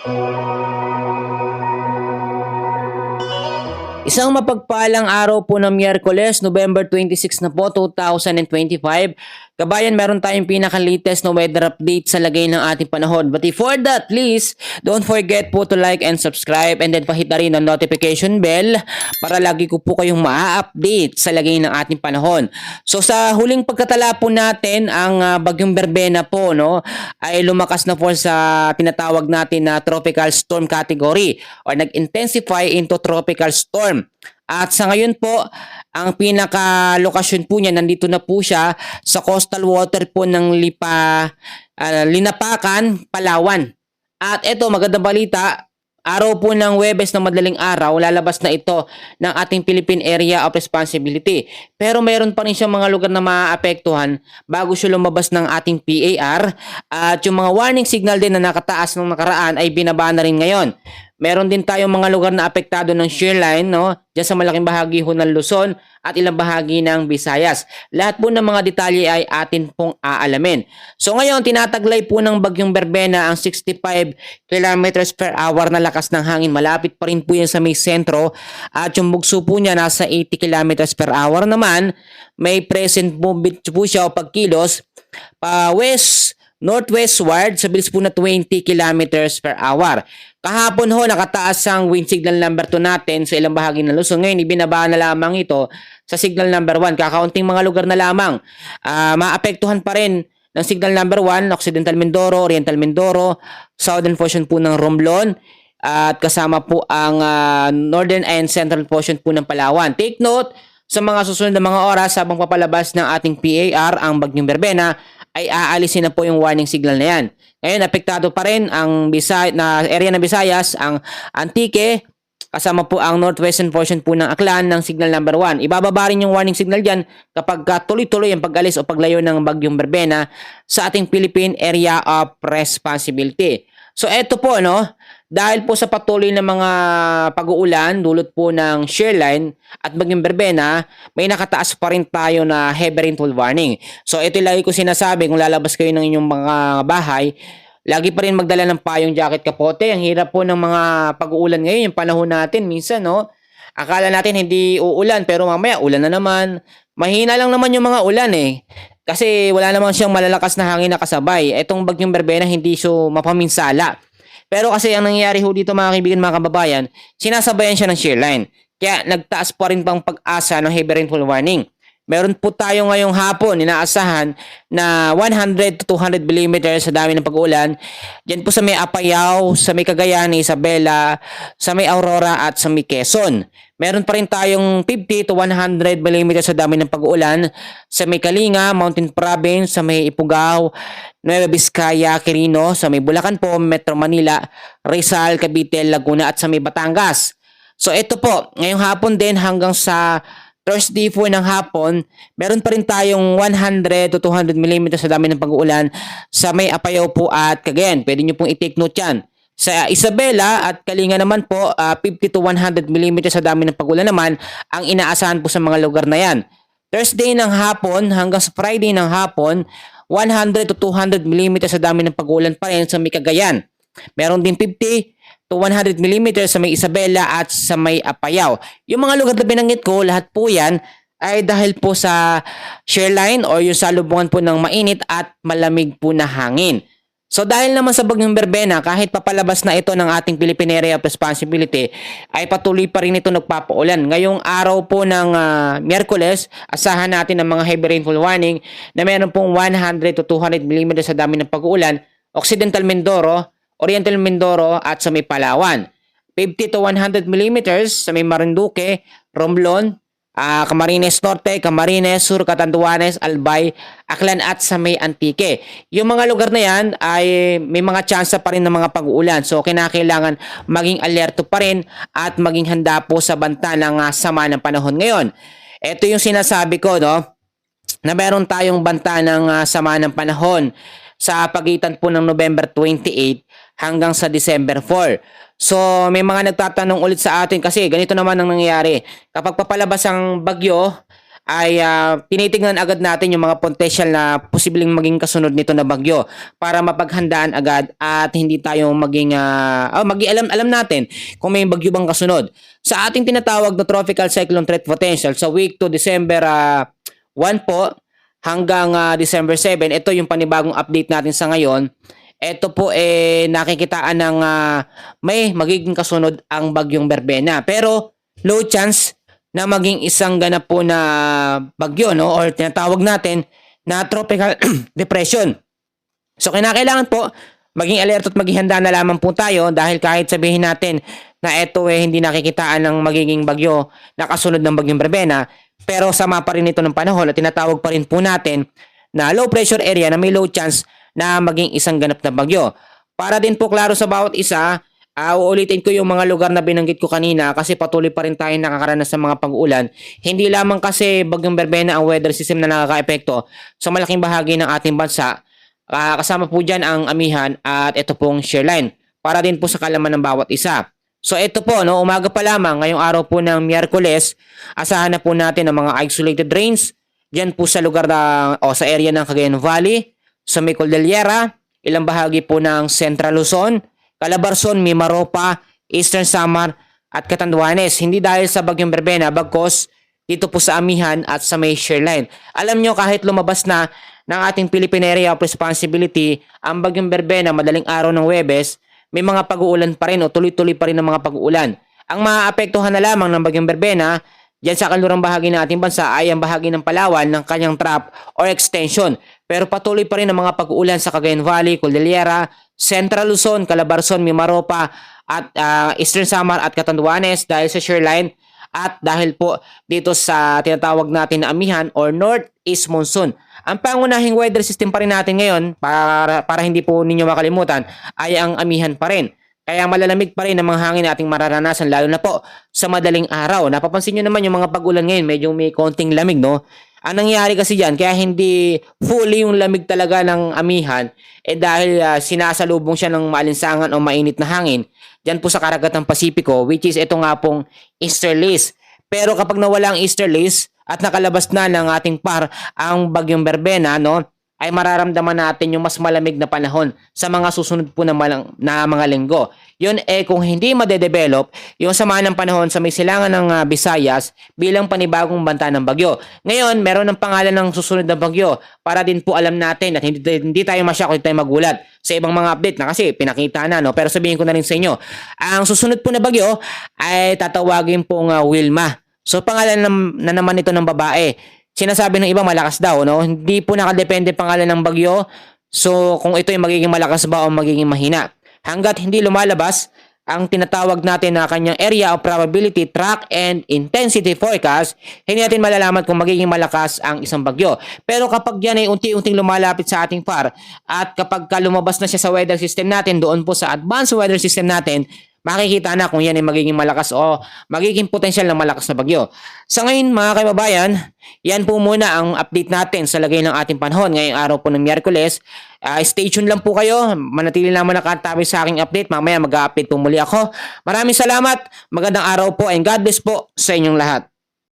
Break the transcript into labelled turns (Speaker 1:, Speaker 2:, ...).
Speaker 1: Isang mapagpalang araw po ng Miyerkules, November 26 na po, 2025. Kabayan, meron tayong pinaka-latest na weather update sa lagay ng ating panahon. But before that, please, don't forget po to like and subscribe and then pahit na rin ang notification bell para lagi ko po kayong ma-update sa lagay ng ating panahon. So sa huling pagkatala po natin, ang ah, bagyong Berbena po, no, ay lumakas na po sa tinatawag natin na tropical storm category or nag-intensify into tropical storm. At sa ngayon po, ang pinaka-lokasyon po niya, nandito na po siya sa coastal water po ng Lipa, ah, Linapakan, Palawan. At ito, magandang balita, araw po ng Webes ng madaling araw, lalabas na ito ng ating Philippine Area of Responsibility. Pero mayroon pa rin siyang mga lugar na maapektuhan bago siya lumabas ng ating PAR. At yung mga warning signal din na nakataas nung nakaraan ay binaba na rin ngayon. Meron din tayong mga lugar na apektado ng shear line, no? Diyan sa malaking bahagi ho ng Luzon at ilang bahagi ng Visayas. Lahat po ng mga detalye ay atin pong aalamin. So ngayon, tinataglay po ng Bagyong Berbena ang 65 kilometers per hour na lakas ng hangin. Malapit pa rin po yan sa may sentro at yung bugso po niya nasa 80 kilometers per hour naman. May present movement po siya o pagkilos pa west northwestward sa bilis po na 20 kilometers per hour. Kahapon ho, nakataas ang wind signal number 2 natin sa ilang bahagi ng Luzon. Ngayon, ibinaba na lamang ito sa signal number 1. Kakaunting mga lugar na lamang. Ah, maapektuhan pa rin ng signal number 1, Occidental Mindoro, Oriental Mindoro, southern portion po ng Romblon, at kasama po ang ah, northern and central portion po ng Palawan. Take note, sa mga susunod na mga oras habang papalabas ng ating PAR ang Bagyong Berbena ay aalisin na po yung warning signal na yan. Ngayon, apektado pa rin ang Bisay na area ng Visayas, ang Antique, kasama po ang northwestern portion po ng Aklan ng signal number 1. Ibababa rin yung warning signal dyan kapag ka tuloy-tuloy ang pag-alis o paglayo ng Bagyong Berbena sa ating Philippine Area of Responsibility. So eto po no, dahil po sa patuloy ng mga pag-uulan dulot po ng shear line at Bagyong Berbena, may nakataas pa rin tayo na heavy rainfall warning. So ito lagi ko sinasabi kung lalabas kayo ng inyong mga bahay, lagi pa rin magdala ng payong jacket kapote. Ang hirap po ng mga pag-uulan ngayon, yung panahon natin minsan no. Akala natin hindi uulan pero mamaya ulan na naman. Mahina lang naman yung mga ulan eh. Kasi wala naman siyang malalakas na hangin na kasabay. Etong bagyong berbena hindi siya mapaminsala. Pero kasi ang nangyayari ho dito mga kaibigan mga kababayan, sinasabayan siya ng shear line. Kaya nagtaas pa rin pang pag-asa ng heavy rainfall warning. Meron po tayo ngayong hapon, inaasahan na 100 to 200 mm sa dami ng pag-ulan. Diyan po sa may Apayao, sa may Cagayan, Isabela, sa may Aurora at sa may Quezon. Meron pa rin tayong 50 to 100 mm sa dami ng pag-uulan sa may Kalinga, Mountain Province, sa may Ipugao, Nueva Vizcaya, Quirino, sa may Bulacan po, Metro Manila, Rizal, Cavite, Laguna at sa may Batangas. So ito po, ngayong hapon din hanggang sa Thursday po ng hapon, meron pa rin tayong 100 to 200 mm sa dami ng pag-uulan sa may Apayao po at Cagayan. Pwede nyo pong i-take note yan. Sa Isabela at Kalinga naman po, ah, 50 to 100 mm sa dami ng pag-ulan naman ang inaasahan po sa mga lugar na yan. Thursday ng hapon hanggang sa Friday ng hapon, 100 to 200 mm sa dami ng pag-ulan pa rin sa may Cagayan. Meron din 50 to 100 mm sa may Isabela at sa may Apayao. Yung mga lugar na binanggit ko, lahat po yan ay dahil po sa shear line or yung salubungan po ng mainit at malamig po na hangin. So dahil naman sa bagyong Berbena, kahit papalabas na ito ng ating Philippine Area of Responsibility, ay patuloy pa rin ito nagpapaulan. Ngayong araw po ng ah, Miyerkules, asahan natin ng mga heavy rainfall warning na meron pong 100 to 200 mm sa dami ng pag-uulan, Occidental Mindoro, Oriental Mindoro at sa may Palawan. 50 to 100 mm sa may Marinduque, Romblon, ah, Camarines Norte, Camarines Sur, Catanduanes, Albay, Aklan at sa may Antique. Yung mga lugar na yan ay may mga tsansa pa rin ng mga pag-uulan. So kinakailangan maging alerto pa rin at maging handa po sa banta ng ah, sama ng panahon ngayon. Ito yung sinasabi ko, no? na meron tayong banta ng ah, sama ng panahon sa pagitan po ng November 28 hanggang sa December 4. So, may mga nagtatanong ulit sa atin kasi ganito naman ang nangyayari. Kapag papalabas ang bagyo, ay ah, tinitingnan agad natin yung mga potential na posibleng maging kasunod nito na bagyo para mapaghandaan agad at hindi tayo maging ah, oh, magi alam alam natin kung may bagyo bang kasunod. Sa ating tinatawag na tropical cyclone threat potential sa week to December ah, 1 po hanggang ah, December 7, ito yung panibagong update natin sa ngayon. Ito po eh nakikitaan ng ah, may magiging kasunod ang bagyong Berbena. Pero low chance na maging isang ganap po na bagyo no or tinatawag natin na tropical depression. So kinakailangan po maging alerto at maging handa na lamang po tayo dahil kahit sabihin natin na ito eh hindi nakikitaan ng magiging bagyo na kasunod ng bagyong Berbena pero sama pa rin ito ng panahon at tinatawag pa rin po natin na low pressure area na may low chance na maging isang ganap na bagyo. Para din po klaro sa bawat isa, Ah, uulitin ko yung mga lugar na binanggit ko kanina kasi patuloy pa rin tayo nakakaranas ng mga pag-uulan. Hindi lamang kasi bagyong Berbena ang weather system na nakaka-epekto sa malaking bahagi ng ating bansa. Ah, kasama po dyan ang amihan at ito pong shear line para din po sa kalaman ng bawat isa. So ito po, no, umaga pa lamang, ngayong araw po ng Miyerkules, asahan na po natin ang mga isolated rains Diyan po sa lugar na, o sa area ng Cagayan Valley, sa may Cordillera, ilang bahagi po ng Central Luzon, Calabarzon, Mimaropa, Eastern Samar at Catanduanes. Hindi dahil sa Bagyong Berbena, bagkos dito po sa Amihan at sa may Shoreline. Alam nyo kahit lumabas na ng ating Philippine Area of Responsibility ang Bagyong Berbena madaling araw ng Webes, may mga pag-uulan pa rin o tuloy-tuloy pa rin ang mga pag-uulan. Ang maapektuhan na lamang ng Bagyong Berbena Diyan sa kalurang bahagi ng ating bansa ay ang bahagi ng Palawan ng kanyang trap or extension. Pero patuloy pa rin ang mga pag-uulan sa Cagayan Valley, Cordillera, Central Luzon, Calabarzon, Mimaropa at ah, Eastern Samar at Catanduanes dahil sa shoreline at dahil po dito sa tinatawag natin na amihan or northeast monsoon. Ang pangunahing weather system pa rin natin ngayon para, para hindi po ninyo makalimutan ay ang amihan pa rin. Kaya malalamig pa rin ang mga hangin na ating mararanasan lalo na po sa madaling araw. Napapansin nyo naman yung mga pag-ulan ngayon, medyo may konting lamig, no? Ang nangyayari kasi dyan, kaya hindi fully yung lamig talaga ng amihan, eh dahil ah, sinasalubong siya ng maalinsangan o mainit na hangin, dyan po sa karagatang Pasipiko, which is ito nga pong easterlies. Pero kapag nawala ang easterlies at nakalabas na ng ating par ang bagyong Berbena, no? ay mararamdaman natin yung mas malamig na panahon sa mga susunod po na, malang, na mga linggo. Yun eh kung hindi madedevelop yung sama ng panahon sa may silangan ng ah, Visayas bilang panibagong banta ng bagyo. Ngayon, meron ng pangalan ng susunod na bagyo para din po alam natin at hindi, hindi tayo masyak hindi tayo magulat sa ibang mga update na kasi pinakita na. No? Pero sabihin ko na rin sa inyo, ang susunod po na bagyo ay tatawagin pong ah, Wilma. So pangalan na, na naman ito ng babae sinasabi ng iba malakas daw, no? Hindi po nakadepende pangalan ng bagyo. So, kung ito ay magiging malakas ba o magiging mahina. Hanggat hindi lumalabas ang tinatawag natin na kanyang area of probability track and intensity forecast, hindi natin malalaman kung magiging malakas ang isang bagyo. Pero kapag yan ay unti-unting lumalapit sa ating par at kapag ka lumabas na siya sa weather system natin, doon po sa advanced weather system natin, makikita na kung yan ay magiging malakas o magiging potensyal ng malakas na bagyo. Sa ngayon mga kaibabayan, yan po muna ang update natin sa lagay ng ating panahon ngayong araw po ng Miyerkules. Ah, stay tuned lang po kayo. Manatili mo nakatabi sa aking update. Mamaya mag-update po muli ako. Maraming salamat. Magandang araw po and God bless po sa inyong lahat.